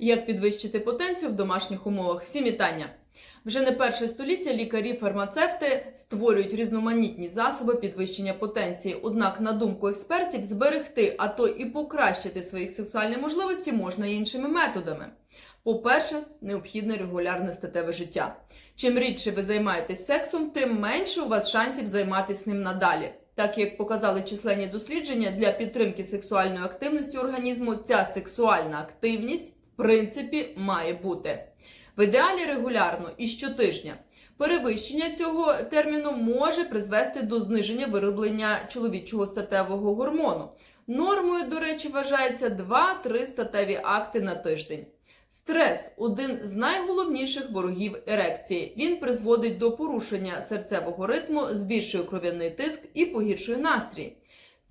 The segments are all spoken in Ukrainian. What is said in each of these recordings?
Як підвищити потенцію в домашніх умовах? Всім вітання! Вже не перше століття лікарі-фармацевти створюють різноманітні засоби підвищення потенції. Однак, на думку експертів, зберегти, а то і покращити свої сексуальні можливості можна іншими методами. По-перше, необхідне регулярне статеве життя. Чим рідше ви займаєтесь сексом, тим менше у вас шансів займатися ним надалі. Так як показали численні дослідження для підтримки сексуальної активності організму, ця сексуальна активність принципі має бути. В ідеалі регулярно і щотижня. Перевищення цього терміну може призвести до зниження вироблення чоловічого статевого гормону. Нормою, до речі, вважається 2-3 статеві акти на тиждень. Стрес один з найголовніших ворогів ерекції. Він призводить до порушення серцевого ритму, збільшує кров'яний тиск і погіршує настрій.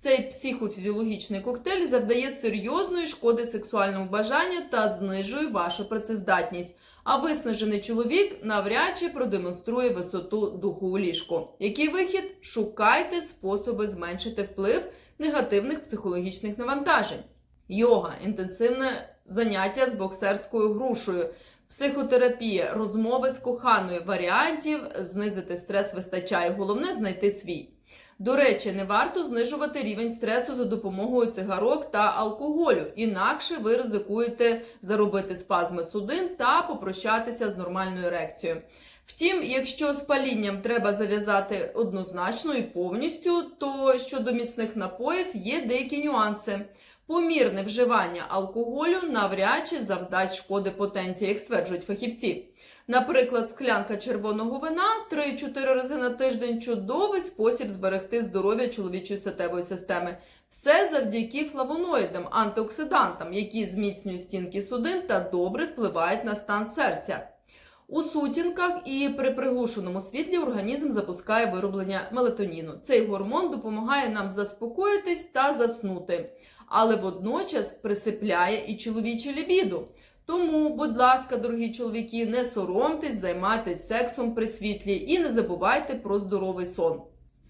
Цей психофізіологічний коктейль завдає серйозної шкоди сексуальному бажанню та знижує вашу працездатність. А виснажений чоловік навряд чи продемонструє висоту духу у ліжку. Який вихід? Шукайте способи зменшити вплив негативних психологічних навантажень. Йога, інтенсивне заняття з боксерською грушею, психотерапія, розмови з коханою, варіантів знизити стрес вистачає. Головне знайти свій. До речі, не варто знижувати рівень стресу за допомогою цигарок та алкоголю, інакше ви ризикуєте заробити спазми судин та попрощатися з нормальною ерекцією. Втім, якщо з палінням треба зав'язати однозначно і повністю, то щодо міцних напоїв є деякі нюанси. Помірне вживання алкоголю навряд чи завдасть шкоди потенції, як стверджують фахівці. Наприклад, склянка червоного вина 3-4 рази на тиждень чудовий спосіб зберегти здоров'я чоловічої статевої системи. Все завдяки флавоноїдам, антиоксидантам, які зміцнюють стінки судин та добре впливають на стан серця. У сутінках і при приглушеному світлі організм запускає вироблення мелатоніну. Цей гормон допомагає нам заспокоїтись та заснути, але водночас присипляє і чоловіче лібіду. Тому, будь ласка, дорогі чоловіки, не соромтесь займатися сексом при світлі і не забувайте про здоровий сон.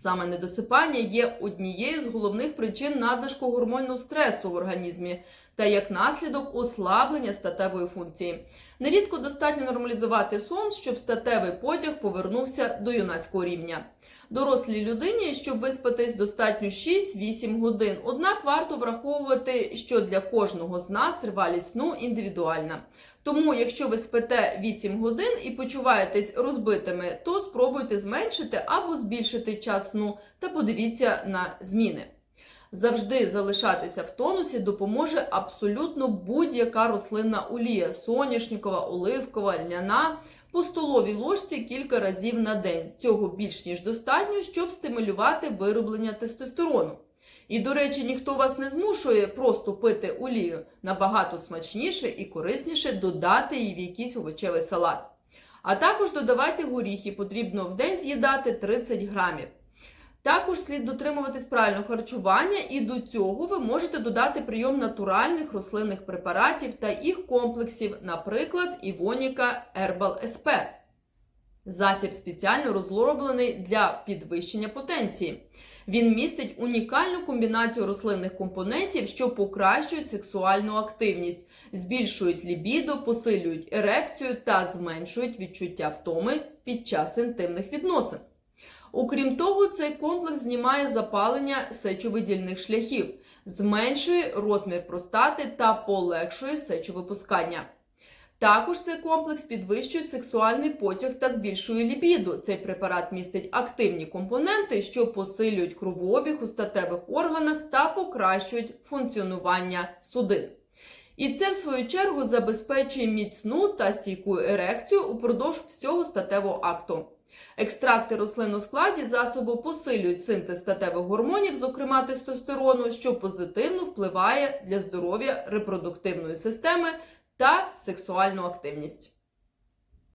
Саме недосипання є однією з головних причин надлишку гормонного стресу в організмі та як наслідок ослаблення статевої функції. Нерідко достатньо нормалізувати сон, щоб статевий потяг повернувся до юнацького рівня. Дорослій людині, щоб виспатись, достатньо 6-8 годин. Однак варто враховувати, що для кожного з нас тривалість сну індивідуальна. Тому, якщо ви спите 8 годин і почуваєтесь розбитими, то спробуйте зменшити або збільшити час сну та подивіться на зміни. Завжди залишатися в тонусі допоможе абсолютно будь-яка рослинна олія соняшникова, оливкова, ляна по столовій ложці кілька разів на день. Цього більш ніж достатньо, щоб стимулювати вироблення тестостерону. І, до речі, ніхто вас не змушує просто пити олію. Набагато смачніше і корисніше додати її в якийсь овочевий салат. А також додавайте горіхи, потрібно в день з'їдати 30 грамів. Також слід дотримуватись правильного харчування, і до цього ви можете додати прийом натуральних рослинних препаратів та їх комплексів, наприклад, Івоніка Herbal SP. Засіб спеціально розроблений для підвищення потенції. Він містить унікальну комбінацію рослинних компонентів, що покращують сексуальну активність, збільшують лібідо, посилюють ерекцію та зменшують відчуття втоми під час інтимних відносин. Окрім того, цей комплекс знімає запалення сечовидільних шляхів, зменшує розмір простати та полегшує сечовипускання. Також цей комплекс підвищує сексуальний потяг та збільшує лібіду. Цей препарат містить активні компоненти, що посилюють кровообіг у статевих органах та покращують функціонування судин. І це, в свою чергу, забезпечує міцну та стійку ерекцію упродовж всього статевого акту. Екстракти рослин у складі засобу посилюють синтез статевих гормонів, зокрема тестостерону, що позитивно впливає для здоров'я репродуктивної системи та сексуальну активність.